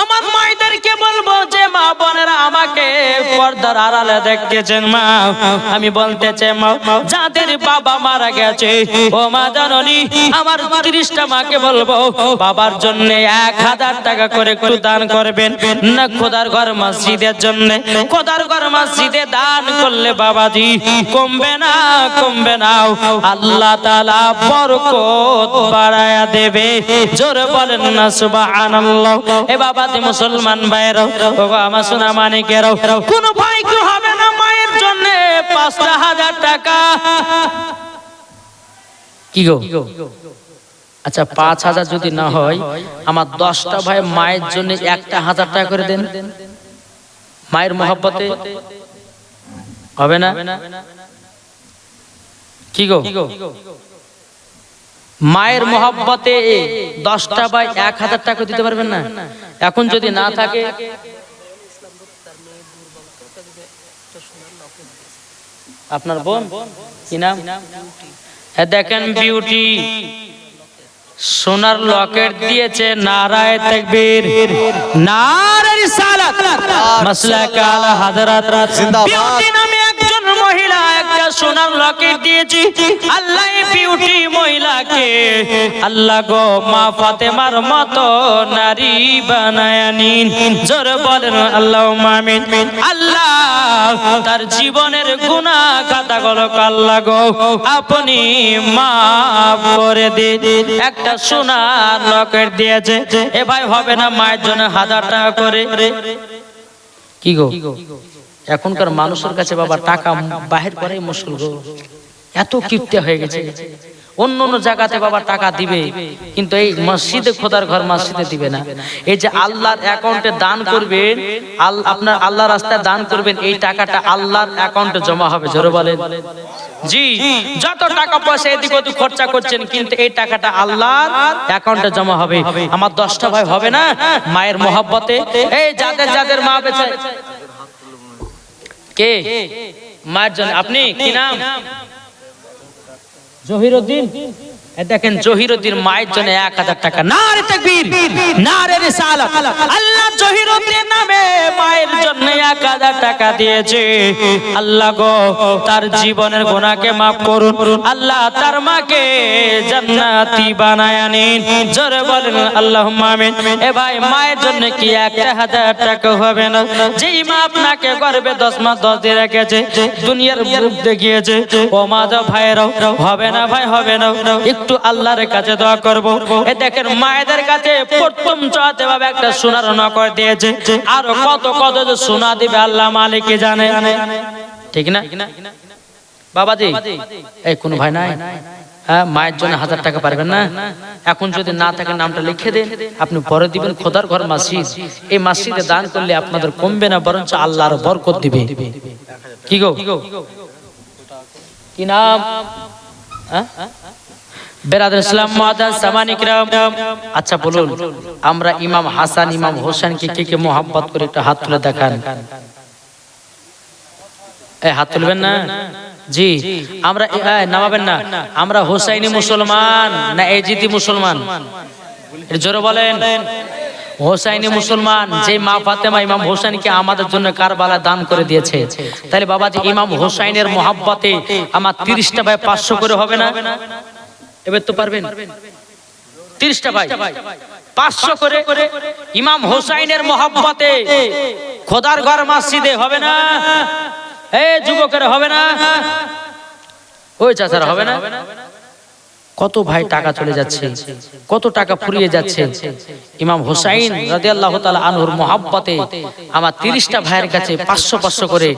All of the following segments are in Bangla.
আমার পর্দার আড়ালে দেখতেছেন মা, আমি বলতে চাই মা, যাদের বাবা মারা গেছে, ও মা জননী, আমার তিরিশটা মাকে বলব, বাবার জন্য এক হাজার টাকা করে একটু দান করবেন, না খোদার ঘর মসজিদের জন্য, খোদার ঘর মসজিদে দান করলে বাবাজি কমবে না কমবে না, আল্লাহ তাআলা বরকত বাড়ায়া দেবে, জোরে বলেন না, সুবহানাল্লাহ, এ বাবাজি মুসলমান ভাইরাও ও আমার সোনা মানিকেরাও, কোন ভাই হবে না মায়ের জন্য? পাঁচটা হাজার টাকা। কি গো? আচ্ছা পাঁচ হাজার যদি না হয়, আমার দশটা ভাই মায়ের জন্য একটা হাজার টাকা করে দেন। মায়ের হবে না? কি গো? মায়ের মহব্বতে দশটা বাই এক হাজার টাকা দিতে পারবেন না? এখন যদি না থাকে আপনার বোন? কি নাম? দেখেন বিউটি সোনার লকেট দিয়েছে নারায় তাকবীর। নারায় রিসালাত। মাসলাক আলা হযরত হাজরাত বিউটি নামে একজন মহিলা, একটা সোনার লকেট দিয়েছি। আল্লাহ বিউটি মহিলাকে আল্লাহ গো, মা ফাতেমার মতো নারী বানায় নিন। জোর বলেন আল্লাহ মামিন আল্লাহ, তার জীবনের গুনাহ খাতাগুলো আল্লাহ গো, আপনি মাফ করে দিন। একটা সোনার লকেট দিয়েছে। এ ভাই হবে না মায়ের জন্য হাজার টাকা করে। কি গো? এখনকার মানুষের কাছে বাবা টাকা বাহির করাই মুশকিল গো। এত কিপ্তে হয়ে গেছে। অন্য অন্য জায়গাতে বাবা টাকা দিবে, কিন্তু এই মসজিদে খোদার ঘর মসজিদে দিবে না। এই যে আল্লাহর অ্যাকাউন্টে দান করবেন আপনার আল্লাহ রাস্তায় দান করবেন, এই টাকাটা আল্লাহর অ্যাকাউন্টে জমা হবে, জোরে বলেন। জি, যত টাকা পয়সা এদিক ওদিক খরচা করছেন, কিন্তু এই টাকাটা আল্লাহর অ্যাকাউন্টে জমা হবে। আমার দশটা ভাই হবে না? মায়ের মহব্বতে। এই যাদের যাদের মা বেঁচে কে? মায়ের জন্য আপনি কি নাম? জহিরুদ্দিন। দেখেন জহিরুদ্দিন মায়ের জন্য এক হাজার টাকা। না রে তাকবীর না রে রিসালাত। আল্লাহ জহিরুদ্দিন নামে মায়ের জন্য এক হাজার টাকা দিয়েছে। আল্লাহ গো তার জীবনের গুনাহকে মাফ করুন। আল্লাহ তার মাকে জান্নাতি বানায় নিন জোরে বলেন আল্লাহুম্মা আমিন। এ ভাই মায়ের জন্য কি একটা হাজার টাকা হবে না? যেই মা আপনাকে গর্বে দশ মাস দশ দিন রেখেছে দুনিয়ার মুখ দেখিয়েছে ও মা যা ভাইরাও হবে না ভাই হবে না। একটু আল্লাহর কাছে দোয়া করব। এ দেখেন মায়েদের কাছে প্রথম চাতে ভাবে একটা সোনার নকর দিয়েছে। আর কত কত যে সোনা দিবে আল্লাহ মালিককে জানে? ঠিক না? বাবাজি, এই কোন ভাই নাই? হ্যাঁ মায়ের জন্য হাজার টাকা পারবেন না? এখন যদি না থাকে নামটা লিখে দেন। আপনি পরে দিবেন, খোদার ঘর মসজিদ। এই মাসিদে দান করলে আপনাদের কমবে না, বরঞ্চ আল্লাহ আরও বরকত দিবে। কি গো? কি নাম? হ্যাঁ? আচ্ছা বলুন, আমরা ইমাম হাসান, ইমাম হোসেনকে কে কে মোহাব্বত করে একটা হাত তুলে দেখান। হাত তুলবেন না? জি, আমরা নামাবেন না। আমরা হোসাইনি মুসলমান না এজিদি মুসলমান? জোরে বলেন। হোসাইনি মুসলমান, যে মা ফাতেমা ইমাম হোসেনকে আমাদের জন্য কারবালা দান করে দিয়েছে। তাহলে বাবাজি, ইমাম হোসাইনের মোহাব্বতে আমার তিরিশটা ভাই পাঁচশো করে হবে না? এবার তো পারবেন। তিরিশটা ভাই। পাঁচশো করে ইমাম হোসাইনের মহাব্বতে খোদার ঘর মসজিদে হবে না। এ যুবকের হবে না। ওই চাচার হবে না। কত ভাই টাকা চলে যাচ্ছে কত টাকা ফুরিয়ে যাচ্ছে। ইমাম হুসাইন রাদিয়াল্লাহু তালা আনহুর মোহাব্বতে আমার তিরিশটা ভাইয়ের কাছে পাঁচশো পাঁচশো করে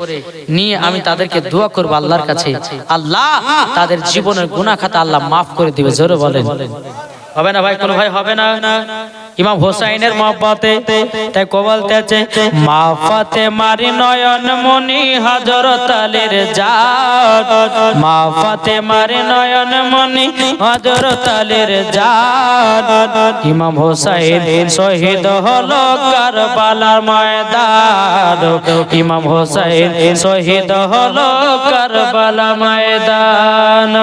নিয়ে আমি তাদেরকে দোয়া করব আল্লাহর কাছে। আল্লাহ তাদের জীবনের গুনা খাতা আল্লাহ মাফ করে দিবে জোরে বলেন। হবে না ভাই, কোনো ভাই হবে না। ইমাম হোসাইনের মহব্বতে তাই কবলতেছে মা ফাতেমার নয়ন মনি হযরত আলীর জাত। মা ফাতেমার নয়ন মনি হযরত আলীর জাত। ইমাম হোসাইন শহীদ হলো কারবালার ময়দান। ইমাম হোসাইন শহীদ হলো কারবালা ময়দান।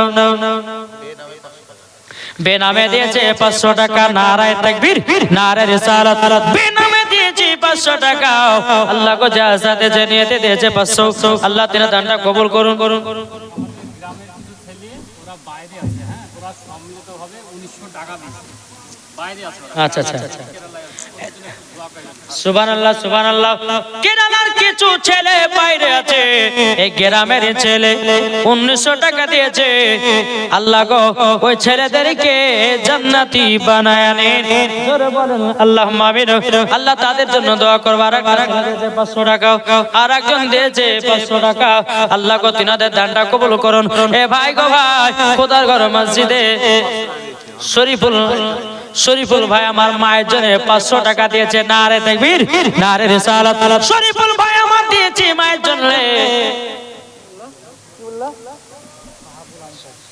বেনামে দিয়েছে পাঁচশো টাকা, নারায় তাকবীর, নারায় রিসালাত বেনামে দিয়েছে পাঁচশো টাকা। আল্লাহ গো যা সাথে যে নিয়েতে দিয়েছে পাঁচশো। আল্লাহ তিনি দানটা কবুল করুন। করুন গ্রামের কিছু ছেলে ওরা বাইরে আছে হ্যাঁ আচ্ছা আচ্ছা। সুবান আল্লাহ কেরালার কিছু ছেলে বাইরে আছে। এই গ্রামের ছেলে উনিশশো টাকা দিয়েছে। আল্লাহ গো, ওই ছেলেদেরকে জান্নাতি বানায় আল্লাহ আল্লাহ তাদের জন্য দোয়া করব। আর পাঁচশো টাকা। আর একজন দিয়েছে পাঁচশো টাকা। আল্লাহ গো, তিনাদের দানটা কবুল করুন। এ ভাই গো ভাই, খোদার ঘর মসজিদে শরীফুল শরীফুল ভাই আমার মায়ের জন্য পাঁচশো টাকা দিয়েছে। না রে দেখবির না রে শরীফুল ভাই দিয়েছে মায়ের জন্য।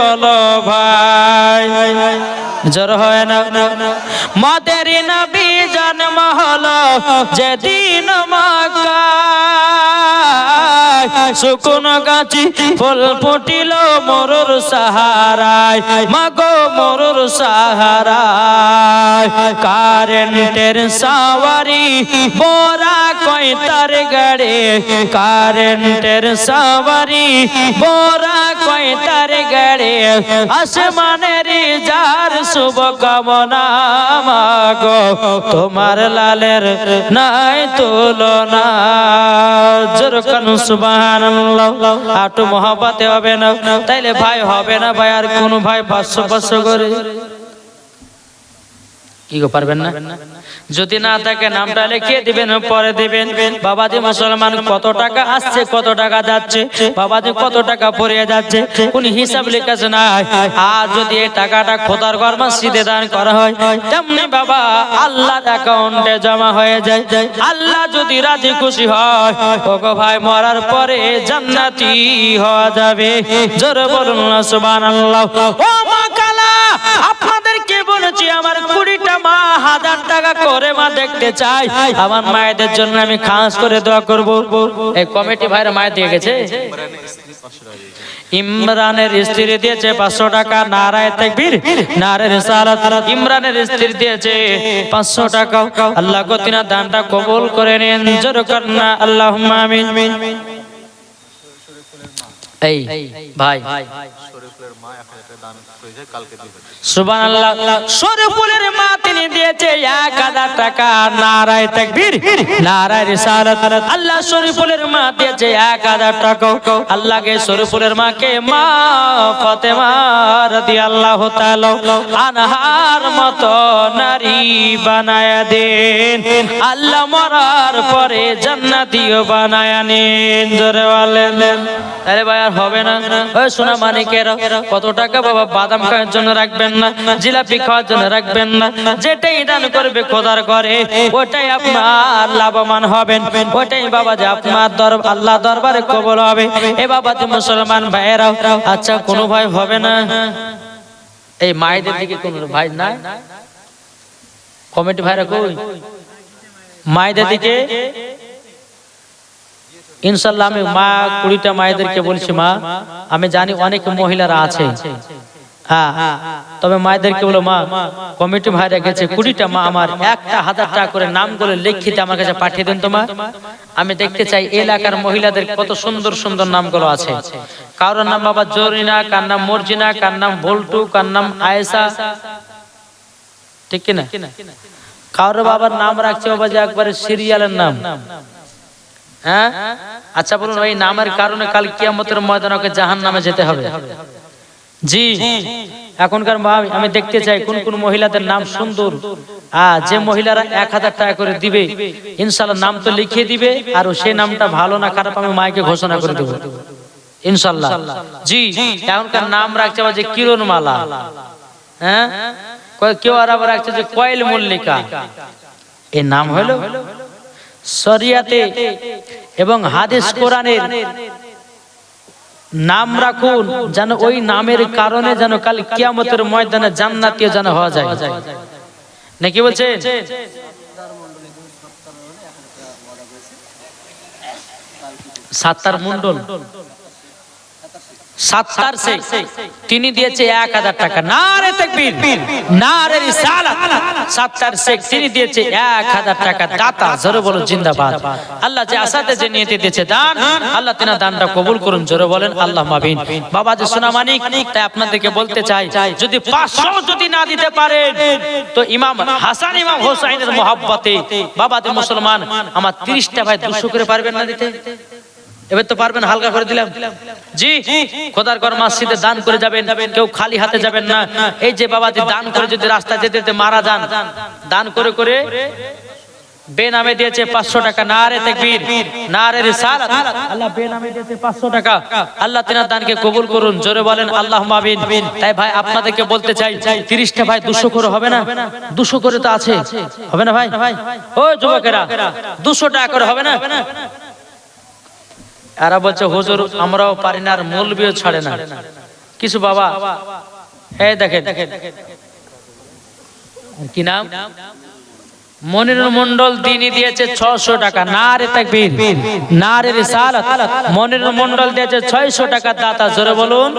বলো ভাই। জোর হয় না। মদের নবী জন্ম হলো যেদিন মক্কায় শুকনো গাছি ফুল ফুটিল মরুর সাহারায়। মাগো মরুর সাহারায়, কারেন্টের সাওয়ারি বোরা কই তার গাড়ে। কারেন্টের সাওয়ারি বোরা কই তার গাড়ে। আসমানের যার শুভ কামনা মাগো, তোমার লালের নাই তুলনা। জোরকান সুবহানাল্লাহ। আটু মহাপাতে হবে না। তাইলে ভাই হবে না ভাই, আর কোন ভাই পাঁচশো পাঁচশো করে। কি গো পারবেন না। যদি না থাকে নামটা লিখে দিবেন পরে দিবেন। বাবাজি মুসলমান কত টাকা আসছে কত টাকা যাচ্ছে? বাবাজি কত টাকা পড়ে যাচ্ছে? কোন হিসাব লিখেছে না আর যদি এই টাকাটা খোদার ঘর মসজিদে দান করা হয় তেমনি বাবা আল্লাহর অ্যাকাউন্টে জমা হয়ে যায়। আল্লাহ যদি রাজি খুশি হয় ওগো ভাই মরার পরে জান্নাতি হওয়া যাবে। জোরে বলুন সুবহানাল্লাহ। ও মা কালা আপনাদেরকে বলেছি আমার কুড়িটা মা হাজার টাকা করে মা দেখতে চাই আমার মায়েদের জন্য আমি খাস করে দোয়া করব। এই কমিটি ভাইরা মায়ের দিয়ে গেছে? ইমরানের স্ত্রী দিয়েছে পাঁচশো টাকা নারায় তেকবীর নারের সালাত ইমরানের স্ত্রী দিয়েছে পাঁচশো টাকা। আল্লাহ গতিনা দানটা কবুল করে নেন জোর কন্যা আল্লাহ আমিন। এই ভাই শরীফুলের আনহার মতো নারী বানায়া দেন। আল্লাহ মরার পরে জান্নাতিও বানায়া নেন। জোরে ভাই, আর হবে না। ওই সোনা মানিকের কত টাকা বাবা বাদাম খাওয়ার জন্য রাখবেন না, জিলাপি খাওয়ার জন্য রাখবেন না, যেটাই দান করবে খোদার করে ওটাই আপনার লাভবান হবেন, ওটাই বাবা যে আপনার দর, আল্লাহ দরবারে কবল হবে। এ বাবা তুমি মুসলমান ভাইয়েরাও আচ্ছা কোনো ভাই হবে না? এই মায়েদের দিকে কোন ভাই নাই? কমিটি ভাইরা কই? মায়েদের দিকে? ইনশাল্লাহ আমি মা কুড়িটা মায়েদেরকে বলছি মা, আমি জানি অনেক মহিলারা আছে। হ্যাঁ তবে মায়েদেরকে বলো মা, কমিটি ভাই রেখেছে কুড়িটা মা আমার একটা হাজার টাকা করে নাম করে লিখিত আমার কাছে পাঠিয়ে দেন তোমা আমি দেখতে চাই এলাকার মহিলাদের কত সুন্দর সুন্দর নামগুলো আছে। কারোর নাম বাবা জরিনা, কার নাম মর্জিনা, কার নাম ভোল্টু, কার নাম আয়েশা। ঠিক কিনা? কারোর বাবার নাম রাখছে বাবা যে একবারে সিরিয়ালের নাম। হ্যাঁ? আচ্ছা বলুন ওই নামের কারণে কাল কিয়ামতের ময়দানে ওকে জাহান নামে যেতে হবে। জি। এখনকার আমি দেখতে চাই কোন কোন মহিলাদের নাম সুন্দর। যে মহিলারা এক হাজার টাকা করে দিবে, ইনশাল্লাহ নাম তো লিখিয়ে দিবে, আর সেই নামটা ভালো না খারাপ, আমি মাইকে ঘোষণা করে দেবো। ইনশাল্লাহ। জি। এখনকার নাম রাখছে যে কিরণ মালা হ্যাঁ কেউ আর আবার রাখছে যে কয়েল মল্লিকা। এর নাম হলো? শরিয়াতে এবং হাদিস কোরআনের নাম রাখুন, যেন ওই নামের কারণে যেন কাল কিয়ামতের ময়দানে জান্নাতীয় যেন হওয়া যায়। নাকি বলছে সাত্তার মন্ডল তিনি দিয়েছে এক হাজার টাকা। না তিনি দিয়েছে এক হাজার টাকা। দাতা আল্লাহ দান। আল্লাহ দানটা কবুল করুন বলেন, আল্লাহ বাবা যে সোনা তাই আপনাদেরকে বলতে চাই, যদি পাঁচশো যদি না দিতে পারেন, তো ইমাম হাসান, ইমাম হোসাইনের মোহাব্বতে বাবা যে মুসলমান, আমার তিরিশটা ভাই দুশো করে পারবেন না দিতে? এবার তো পারবেন, হালকা করে দিলাম। জি, খোদার ঘর মসজিদে দান করে যাবেন, কেউ খালি হাতে যাবেন না। এই যে বাবা দান করে যদি রাস্তা যেতে যেতে মারা যান, দান করে করে বেনামে দিয়েছে পাঁচশো টাকা। না রে তেকবীর না রে রিসালাত। আল্লাহ বেনামে দিয়েছে পাঁচশো টাকা। আল্লাহ তিনার দানকে কবুল করুন, জোরে বলেন আল্লাহ মাবিন তাই ভাই, আপনাদেরকে বলতে চাই, তিরিশটা ভাই দুশো করে হবে না? দুশো করে তো আছে। হবে না ভাই? ও যুবকেরা, দুশো টাকা করে হবে না? এরা বলছে, হুজুর, আমরাও পারি না আর মৌলবিও ছাড়ে না। কিছু বাবা, এই দেখেন। কি নাম? মনিরুল মন্ডল তিনি দিয়েছে ছশো টাকা। না রে না রে মনিরুল মন্ডল দিয়েছে ছয়শো টাকা। দাতা, জোরে বলুন।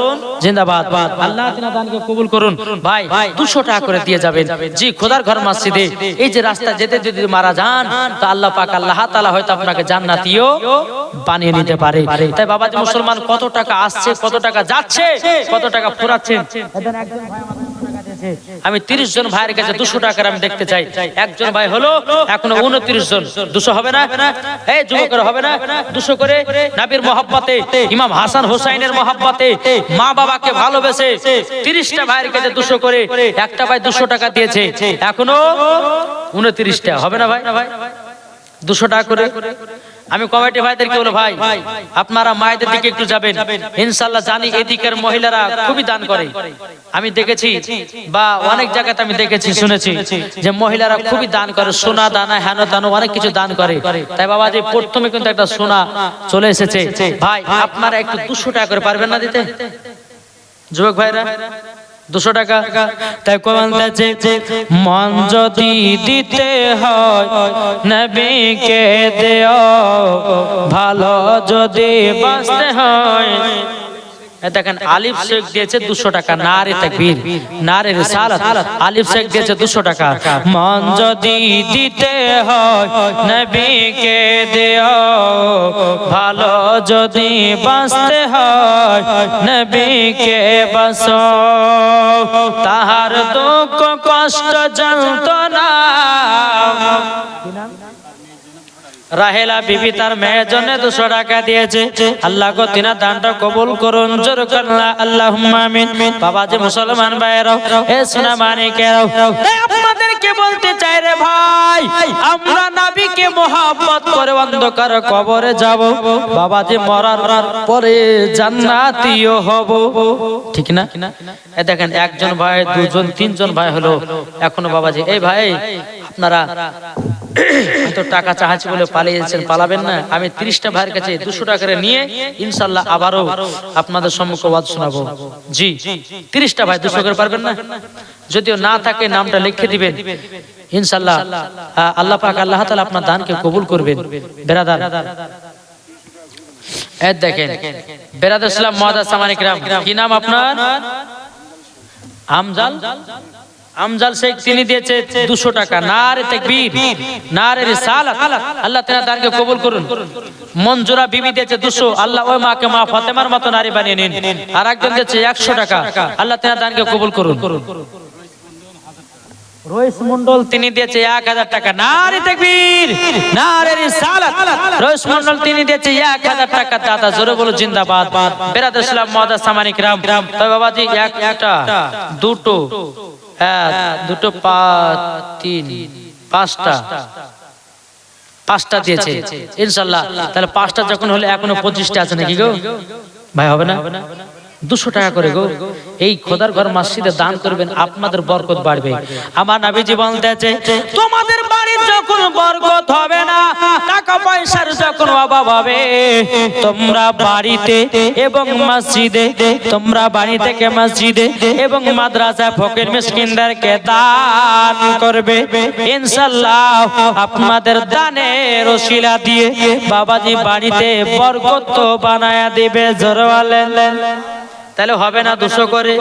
জিন্দাবাদ। আল্লাহ কবুল করুন। ভাই, দুশো টাকা করে দিয়ে যাবেন। জি, খোদার ঘর মসজিদে। এই যে রাস্তা যেতে যদি মারা যান, তো আল্লাহ পাক আল্লাহ তাআলা হয়তো আপনাকে জান্নাতীয় বানিয়ে নিতে পারে। তাই বাবা মুসলমান, কত টাকা আসছে, কত টাকা যাচ্ছে, কত টাকা ফুরাচ্ছে। আমি তিরিশ জন ভাইয়ের কাছে দুশো টাকার আমি দেখতে চাই। একজন ভাই হলো, এখনও উনত্রিশ জন। দুশো হবে না? এই যুবকের হবে না? দুশো করে নাবির মহাব্বাতে, ইমাম হাসান হোসাইনের মহাব্বাতে, মা বাবাকে ভালোবেসে তিরিশটা ভাইয়ের কাছে দুশো করে, একটা ভাই দুশো টাকা দিয়েছে। এখনও উনত্রিশটা। হবে না ভাই? দুশো টাকা করে? আমি কমিটি ভাইদেরকে বলো ভাই? আপনারা মায়েদের দিকে একটু যাবেন। ইনশাল্লাহ জানি এদিকের মহিলারা খুবই দান করে। আমি দেখেছি বা অনেক জায়গাতে আমি দেখেছি, শুনেছি যে মহিলারা খুবই দান করে, সোনা দানা, হেন দানো, অনেক কিছু দান করে। তাই বাবা যে প্রথমে কিন্তু একটা সোনা চলে এসেছে। ভাই, আপনারা একটু দুশো টাকা করে পারবেন না দিতে? যুবক ভাইরা দুশো টাকা। তাই কোরআন বলছে, মন যদি দিতে হয়, নবীকে দেও। ভালো যদি বাঁচতে হয় দেখেন, আলিফ শেখ দিয়েছে দুশো টাকা না রে তাকবীর না রে রিসালাত, আলিফ শেখ দিয়েছে দুশো টাকা। মন যদি দিতে হয়, নবীকে দেও, ভালো যদি বাঁচতে হয়, নবীকে বাস তাহার দুঃখ কষ্ট যন্ত্রণা রাহেলা বিবি তার মেয়ের জন্য দুশো টাকা দিয়েছে। আল্লাহ গো তিনা দানটা কবুল করুন, জোর করলা আল্লাহ আমিন। বাবা যে মুসলমান ভাইরাও এ সোনা মানিকেরাও। তাই আপনাদেরকে বলতে চাই রে ভাই, আমরা নাবিকে মোহাম্মত করে অন্ধকার কবরে যাব। বাবা যে মরার পরে জান্নাতীয় হব। ঠিক না? এ দেখেন, একজন ভাই, দুজন, তিনজন ভাই হলো এখনও বাবাজি। এই ভাই, আপনারা টাকা চাহাচ্ছি বলে পালিয়েছেন পালাবেন না। আমি তিরিশটা ভাইয়ের কাছে দুশো টাকা নিয়ে ইনশাল্লাহ আবারও আপনাদের শোনাবো। জি ভাই দুশো করে পারবেন না? যদিও না থাকে নামটা লিখে দিবেন। ইনশাল্লাহ আল্লাহ পাক, আল্লাহ তাআলা আপনার দানকে কবুল করবেন। বেরাদার দেখেন ইসলাম মহাদাস কি নাম আপনার? আমজাল? আমজাল শেখ তিনি দিয়েছে দুশো টাকা। না রে তাকবীর না রে রিসালাত। আল্লাহ তাআলা দানকে কবুল করুন। মঞ্জুরা বিবি দিয়েছে দুশো। আল্লাহ ওই মাকে মা ফাতেমার মতো নারী বানিয়ে নিন। আর একজন দিয়েছে একশো টাকা। আল্লাহ তাআলা দানকে কবুল করুন। মন্ডল তিনি দিয়েছে এক হাজার টাকা। না রে তাকবীর না রে রিসালাত। রইস মন্ডল তিনি দিয়েছে এক হাজার টাকা। দাদা জোরে বলো জিন্দাবাদ বেরাদ সামানিক রাম। তবে বাবাজি এক একটা, দুটো। এক, দুটো পাঁচ, তিন, পাঁচটা। পাঁচটা দিয়েছে। ইনশাল্লাহ তাহলে পাঁচটা যখন হলে, এখনও পঁচিশটা আছে নাকি গো? ভাই, হবে না? দুশো টাকা করে গো। এই খোদার ঘর মসজিদে দান করবেন, আপনাদের বরকত বাড়বে। আমার নাবি জীবন দিয়েছে তোমাদের বাড়ির যখন বরকত হবে না, টাকা পয়সার যখন অভাব হবে, তোমরা বাড়িতে এবং মসজিদে, তোমরা বাড়ি থেকে মসজিদে এবং মাদ্রাসা, ফকির, মিসকিনদেরকে দান করবে। ইনশাআল্লাহ আপনাদের দানের ওসিলা দিয়ে বাবাজি বাড়িতে বরকত বানায়া দিবে জোরওয়ালে তাহলে হবে না দুশো করে।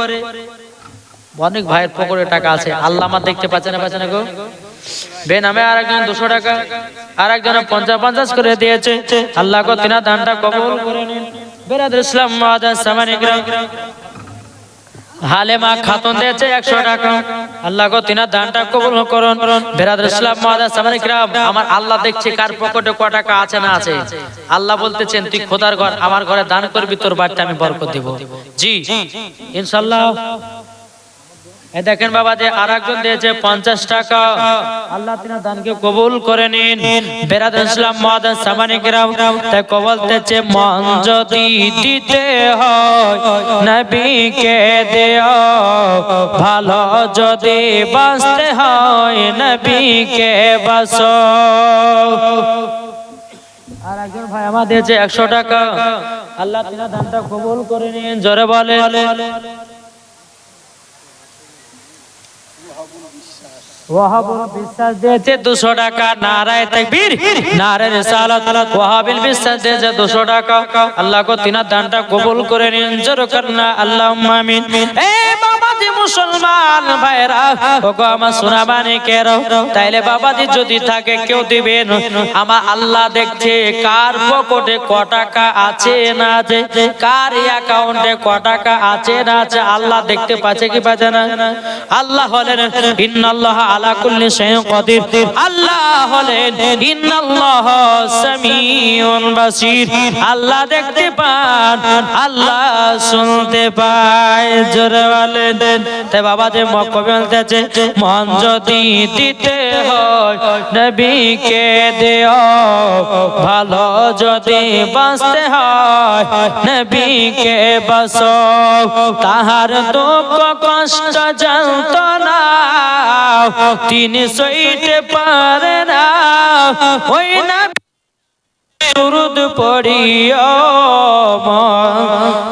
অনেক ভাইয়ের পকেটে টাকা আছে। আল্লাহ আমার দেখতে পাচ্ছে না পাচ্ছে না গো। বেনামে আর একজন দুশো টাকা। আর একজন পঞ্চাশ পঞ্চাশ করে দিয়েছে। আল্লাহ কিনা ধানটা কবল। করে নিন বেরাদ ইসলাম মাদার সামানি হালেমা খাতুন দিয়েছে একশো টাকা। আল্লাহ গো তিনার দানটা কবুল করুন। বেরাদ ইসলাম আমার আল্লাহ দেখছে কার পকেটে ক টাকা আছে না আছে। আল্লাহ বলতেছেন তুই খোদার ঘর আমার ঘরে দান করবি তোর বাড়িতে আমি বরকত দিব। জি। ইনশাল্লাহ। দেখেন বাবা যে আর একজন দিয়েছে পঞ্চাশ টাকা। আল্লাহ তিনা দানকে কবুল করে নিন। বেরাদ ইসলাম মহাদান সামানি গ্রাম তাই কবল তেছে মন যদি দিতে হয়, নবীকে দেও। ভালো যদি বাঁচতে হয়, নবীকে বাসো আর আমার দিয়েছে একশো টাকা। আল্লাহ তিনা দানটা কবুল করে নিন, জোরে বলে দুশো টাকা দুশো টাকা। আল্লাহ কো দানটা কবুল করে নিন। জোর আল্লাহ আমিন। এ বাবাজি মুসলমান। ভাইরা ওগো আমার সোনাবানি কেরো, তাইলে বাবাজি যদি থাকে কেউ দিবেন। আমার আল্লাহ দেখছে কার পকেটে ক টাকা আছে না আছে, কার অ্যাকাউন্টে ক টাকা আছে না আছে, আল্লাহ দেখতে পাচ্ছে কি পাচ্ছে না? আল্লাহ হলেন, ইন্নাল্লাহ আলা কুল্লি শাইইন কাদির। আল্লাহ হলেন, ইন্নাল্লাহ সামিউন বাসির। আল্লাহ দেখতে পান, আল্লাহ শুনতে পায়, জোরে বলেন। বাবা যে মক্কবে বলতেছে মন যদি দিতে হয়, নবীকে দেও। ভালো যদি বাঁচতে হয়, নবীকে বাসো তাহার দুঃখ কষ্ট জানত না, তিনি সইতে পারে না। ওই না সুরুদ পড়িও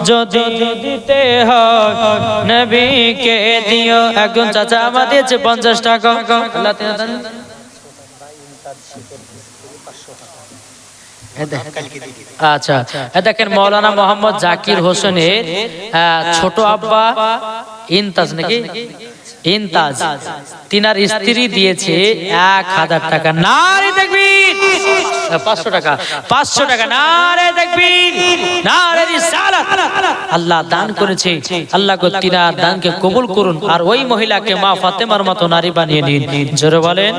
যদি দিতে হয় নবীকে দিও একজন চাচা আমার দিয়েছে পঞ্চাশ টাকা। আল্লাহ আচ্ছা দেখেন মৌলানা মোহাম্মদ জাকির হোসেনের ছোট আব্বা ইনতাজ নাকি? তিনার স্ত্রী দিয়েছে এক হাজার টাকা। নারে দেখবি পাঁচশো টাকা। পাঁচশো টাকা। নারে দেখবি আল্লাহ দান করেছে। আল্লাহ তিনার দানকে কবুল করুন। আর ওই মহিলাকে মা ফাতেমার মতো নারী বানিয়ে নিন। জোরে বলেন,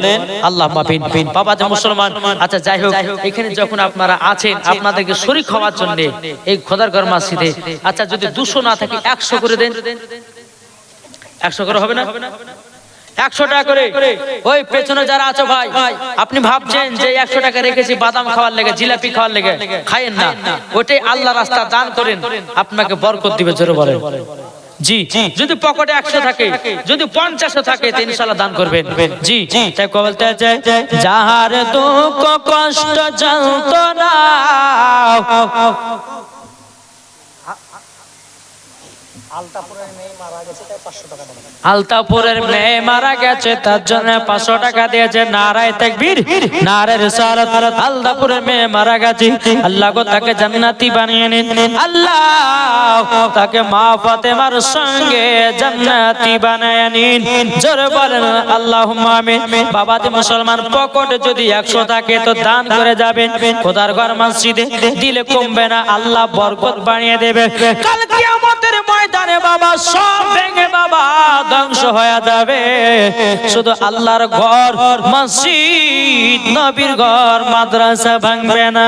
আল্লাহ মাফিন বাবা যে মুসলমান। আচ্ছা যাই হোক, এখানে যখন আপনারা আছেন, আপনাদেরকে শরীর হওয়ার জন্য, এই খোদার ঘর মসজিদে আচ্ছা যদি দুশো না থাকে, একশো করে দেন। একশো করে হবে না? একশো টাকা করে। ওই পেছনে যারা আছো ভাই, আপনি ভাবছেন যে একশো টাকা রেখেছি বাদাম খাওয়ার লেগে, জিলাপি খাওয়ার লেগে, খাইয়েন না। ওটাই আল্লাহ রাস্তা, দান করেন। আপনাকে বরকত দিবে, জোরে বলেন। জি, যদি পকেটে একশো থাকে, যদি পঞ্চাশও থাকে, তো ইনশাল্লাহ দান করবেন। জি, তাই বলতে চাই যাহার দুঃখ কষ্ট জানত না আলতাপুরের মেয়ে মারা গেছে তার জন্য পাঁচশো টাকা দিয়েছে নারায় তাকবীর। নারের আলতাপুরের মেয়ে মারা গেছে। আল্লাহ গো তাকে জান্নাতি বানিয়ে নিন। আল্লাহ তাকে মা ফাতেমার সঙ্গে জান্নাতি বানিয়ে নিন। জোরে বলেন আল্লাহ বাবা মুসলমান পকেটে যদি একশো থাকে তো দান করে যাবেন। খোদার ঘর মসজিদে দিলে কমবে না, আল্লাহ বরকত বানিয়ে দেবে। কাল কিয়ামতের ময়দানে বাবা, সব ভেঙে বাবা ধ্বংস হয়ে যাবে। শুধু আল্লাহর ঘর, মসজিদ, নবীর ঘর, মাদ্রাসা ভাঙবে না।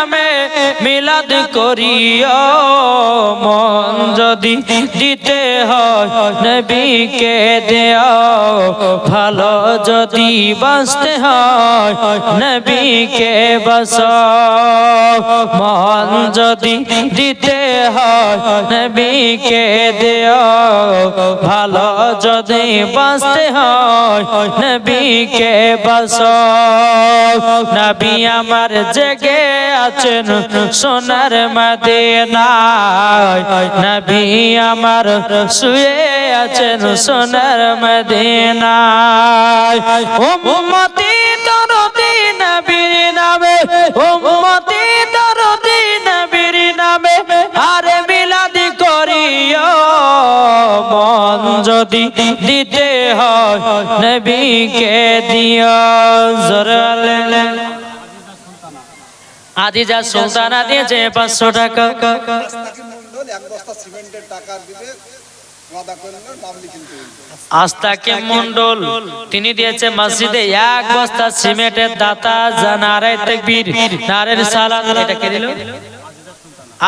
নামে মিলাদ করিও মন যদি দিতে হয়, নবীকে দেও। ভালো যদি বাঁচতে হয়, নবীকে বাস মন যদি দিতে হয়, নবীকে দেও। ভালো যদি বাঁচতে হয়, নবীকে বাস নবী আমার জেগে আছেন সোনার মদিনায়। নবী আমার শুয়ে আছেন সোনার মদিনায়। উম্মতি দরদি নবীর নামে, উম্মতি দরদি নবীর নামে আরে মিলাদি করিও মন যদি দিতে হয়, নবীকে দিও। জোরালে আদিজা সুলতানা দিয়েছে পাঁচশো টাকা। এক বস্তা সিমেন্টের টাকা দিবে আস্তাকে মন্ডল তিনি দিয়েছে মসজিদে এক বস্তা সিমেন্টের দাতা জানারে তকবীর নারের সালাত। এটা কে দিল?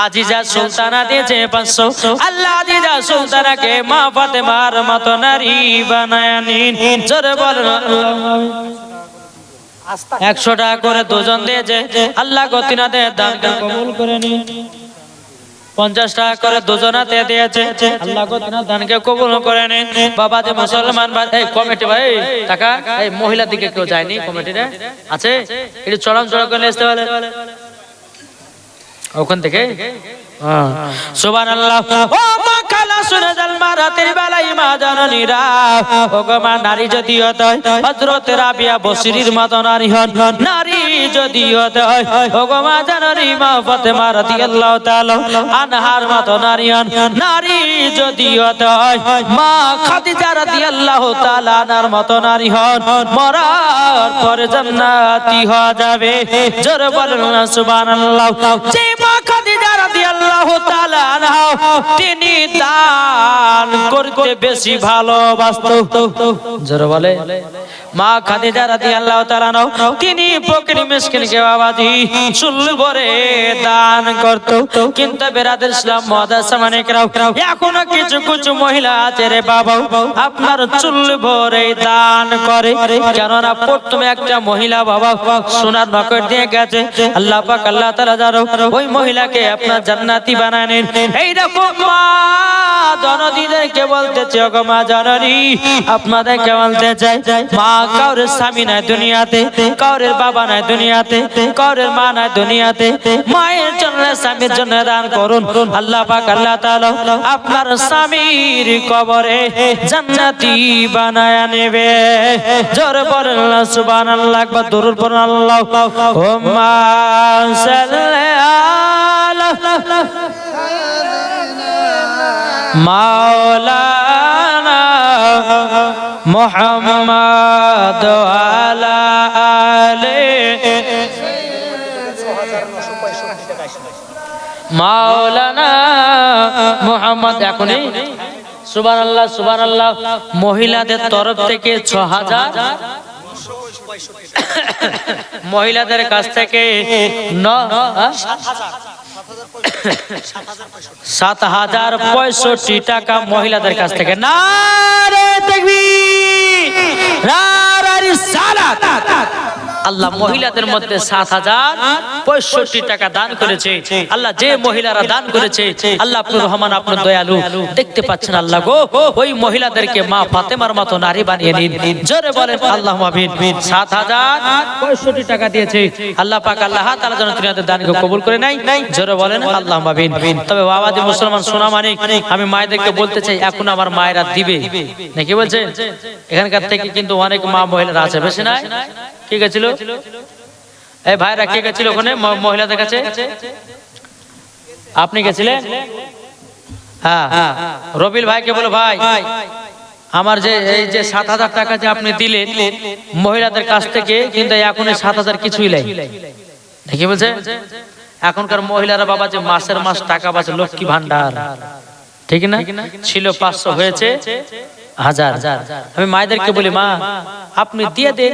আজিজা সুলতানা দিয়েছে পাঁচশো। আল্লাহ আজিজা সুলতানাকে মা ফাতেমার মতো নারী বানায় নিন। জোরে বলেন একশো টাকা করে দুজন দিয়েছে আল্লাহ গতিনাথে দান কবুল করে নিন। পঞ্চাশ টাকা করে দুজনাতে দিয়েছে। আল্লাহ গতিনাথ কবুল করে নিন। বাবা যে মুসলমান এই কমিটি ভাই টাকা এই মহিলার দিকে কেউ যায়নি কমিটিটা আছে? একটু চড়াম চড়া করে আসতে পারে ওখান থেকে? সুবান আল্লাহ ও মা খালা শুনে জাল মা, রাতের বেলায় মা জননীরা। ও গো মা, নারী যদি হতে হয়, হযরত রাবিয়া বসরির মতো নারী হন। নারী যদি হতে ও গো মা জননী মা ফাতেমা রাদিয়াল্লাহু তাআলা আনহার মতো নারী হন। নারী যদি হতে মা খাদিজা রাদিয়াল্লাহু তাআলা আনহার মতো নারী হন। মরার পরে জান্নাতি হওয়া যাবে। জোরে বলেন সুবহানাল্লাহ। যে মা রাদিয়াল্লাহু তিনি দান করতে বেশি ভালোবাসতো। বলে, মা খাদিজা আনহা, তিনি দান করত। কিন্তু ইসলাম কিছু কিছু মহিলা আছে রে বাবা আপনার চুল ভরে দান করে। কেননা প্রথমে একটা মহিলা বাবা সোনার নকর দিয়ে গেছে। আল্লাহ পাক, আল্লাহ তাআলা জানো, ওই মহিলাকে আপনার জান্নাতি বানানেন জননী, আপনাদেরকে বলতে চাই, মা স্বামী নাই দুনিয়াতে বাবা নাই দুনিয়াতে মা নাই মায়ের জন্য দান আপনার স্বামীর কবরে জান্নাতি বানায় নেবে। জোর বলেন সুবহানাল্লাহ, একবার আল্লাহ। মাওলানা মোহাম্মদ আলা মাওলানা মোহাম্মদ, এখনই সুবান আল্লাহ সুবান আল্লাহ মহিলাদের তরফ থেকে ছ হাজার মহিলাদের কাছ থেকে ন হ্যাঁ? সাত হাজার পঁয়ষট্টি টাকা মহিলাদের কাছ থেকে না রে তাকবীর! আল্লাহ মহিলাদের মধ্যে সাত হাজার পঁয়ষট্টি টাকা দান করেছে। আল্লাহ যে মহিলারা দান করেছে, আল্লাহ আপনার রহমান, আপনার দয়ালু, দেখতে পাচ্ছেন আল্লাহ গো, ওই মহিলাদেরকে মা ফাতেমার মতো নারী বানিয়ে নিন। জোরে বলেন, আল্লাহ সাত হাজার পঁয়ষট্টি টাকা দিয়েছে। আল্লাহ পাক, আল্লাহ তারা যেন তিনাদের দানকে কবুল করে নাই জোরে বলেন, আল্লাহ মাবিন তবে বাবাজি মুসলমান সোনা মানে আমি মায়েদেরকে বলতে চাই, এখন আমার মায়েরা দিবে। নাকি বলছে? এখানকার থেকে কিন্তু অনেক মা মহিলারা আছে, বেশি নাই? কে গেছিল? এই ভাইরা কে গেছিল ওখানে মহিলাদের কাছে? আপনি গেছিলেন? হ্যাঁ। রবিল ভাইকে বলো ভাই। আমার যে এই যে সাত হাজার টাকা যে আপনি দিলেন মহিলাদের কাছ থেকে কিন্তু এখন এই সাত হাজার কিছুই নাই। কি বলছে? এখনকার মহিলারা বাবা যে মাসের মাস টাকা বাঁচে লক্ষ্মী ভান্ডার। ঠিক না? ছিল পাঁচশো হয়েছে। হাজার। আমি মায়েদেরকে বলি মা আপনি দিয়ে দেন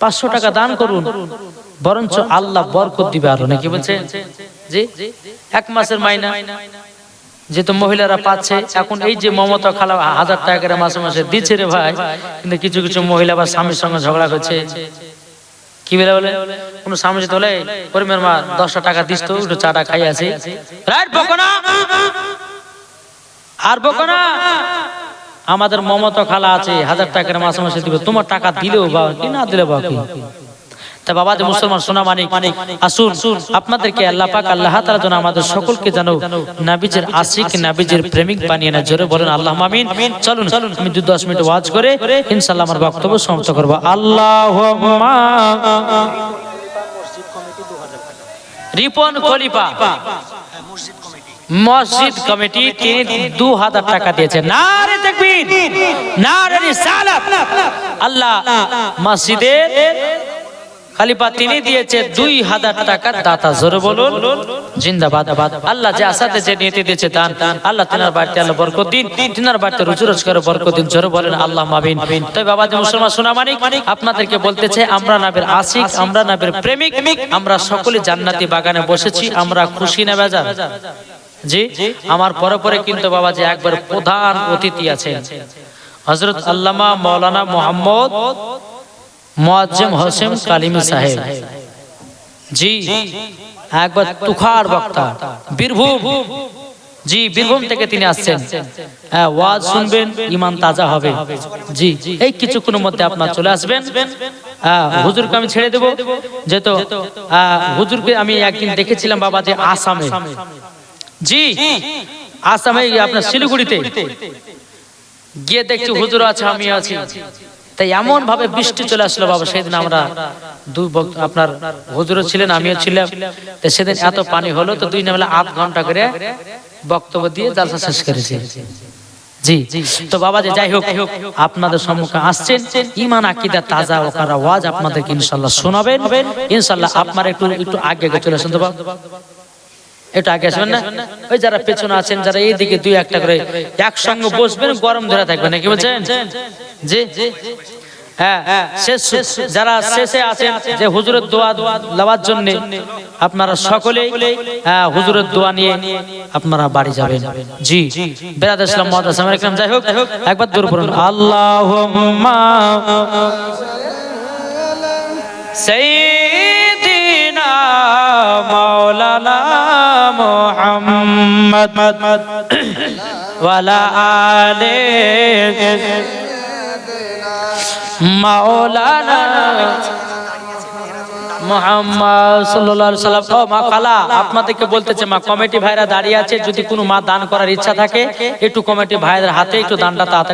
পাঁচশো টাকা দান করুন। বরঞ্চ আল্লাহ বরকত দিবে আরও। নাকি বলছে? জি এক মাসের মাইনা। যেহেতু মহিলারা পাচ্ছে এখন এই যে মমতা খালা হাজার টাকা করে মাসে মাসে দিচ্ছে রে ভাই। কিন্তু কিছু কিছু মহিলা বা স্বামীর সঙ্গে ঝগড়া করছে। কি বলে বলে? কোন স্বামী যদি বলে করিমের মা দশটা টাকা দিস তো একটু চাটা খাই আছে রাইট বকো না আর বকো না আমাদের মমতা খালা আছে হাজার টাকার মাসে মাসে দিবে। তোমার টাকা দিলেও বা কি না দিলে বা কি? তা বাবা যে মুসলমান সোনা মানিক আসুন আপনাদেরকে আল্লাহ পাক আল্লাহ তাআলা যেন আমাদের সকলকে জানো নাবিজের আশিক নাবিজের প্রেমিক বানিয়ে না জোরে বলেন আল্লাহ আমিন। চলুন চলুন আমি দু দশ মিনিট ওয়াজ করে ইনশাআল্লাহ আমার বক্তব্য সমাপ্ত করব। আল্লাহ রিপন খলিফা। মসজিদ কমিটি তিনি দু হাজার টাকা দিয়েছেন। না রে তাকবীর না রে রিসালাত। আল্লাহ মসজিদের খালিফা তিনি দিয়েছে দুই হাজার টাকার দাতা জোরে বলুন, জিন্দাবাদ। আল্লাহ যে আসাতে যে নিতে দিয়েছে দান আল্লাহ তিনার বাড়িতে আল্লাহ বরকত দিন, তিনার বাড়িতে রুজু রোজগার বরকত দিন, জোরে বলেন আল্লাহ মাবিন তাই বাবা যে মুসলমান সোনা মানিক, আপনাদেরকে বলতেছে, আমরা নাবের আশিক, আমরা নাবের প্রেমিক, আমরা সকলে জান্নাতি বাগানে বসেছি, আমরা খুশি না বেজার। জি আমার পরে পরে কিন্তু বাবা যে একবার প্রধান অতিথি আছেন। হজরত আল্লামা মৌলানা মোহাম্মদ মোয়াজ্জেম হোসেন কালিমি সাহেব। জি একবার তুখার বক্তা বীরভূম। জি বীরভূম থেকে তিনি আসছেন। হ্যাঁ ওয়াজ শুনবেন ইমান তাজা হবে। জি এই কিছুক্ষণের মধ্যে আপনার চলে আসবেন। হ্যাঁ হুজুরকে আমি ছেড়ে দেবো। যেহেতু আহ, হুজুরকে আমি একদিন দেখেছিলাম বাবা যে আসামে। জি, আসামে আপনার শিলিগুড়িতে গিয়ে দেখছি হুজুর আছে, আমি আছি। তাই এমন ভাবে বৃষ্টি চলে আসলো বাবা, সেদিন আমরা দুই আপনার হুজুরও ছিলেন, আমিও ছিলাম। সেদিন এত পানি হলো, তো দুই নামলে আধ ঘণ্টা করে বক্তব্য দিয়ে জালসা শেষ করেছে। জি, তো বাবা যে যাই হোক, আপনাদের সম্মুখে আসছেন। ইমান আকিদা, তাজা ওখানে ওয়াজ আপনাদেরকে ইনশাল্লাহ শোনাবেন। ইনশাল্লাহ আপনারা একটু একটু আগে আগে চলে আসেন তো বাবা। এটা আগে আসবেন না? ওই যারা পেছনে আছেন, যারা দুই একটা করে একসঙ্গে বসবেন, গরম বলছেন? জি? হ্যাঁ হুজুরের দোয়া আপনারা হ্যাঁ, হুজুরের দোয়া নিয়ে আপনারা বাড়ি যাবেন। জি। যাই হোক, একবার দূর করুন আল্লাহ সেই مولانا محمد وعلى آله مولانا মোহাম্মদ সাল্লাল্লাহু আলাইহি সাল্লাম ও মা খালা আপনাদেরকে বলতেছে মা কমিটি ভাইরা দাঁড়িয়ে আছে যদি কোনো মা দান করার ইচ্ছা থাকে একটু কমিটি ভাইদের হাতে একটু দানটা তাড়াতাড়ি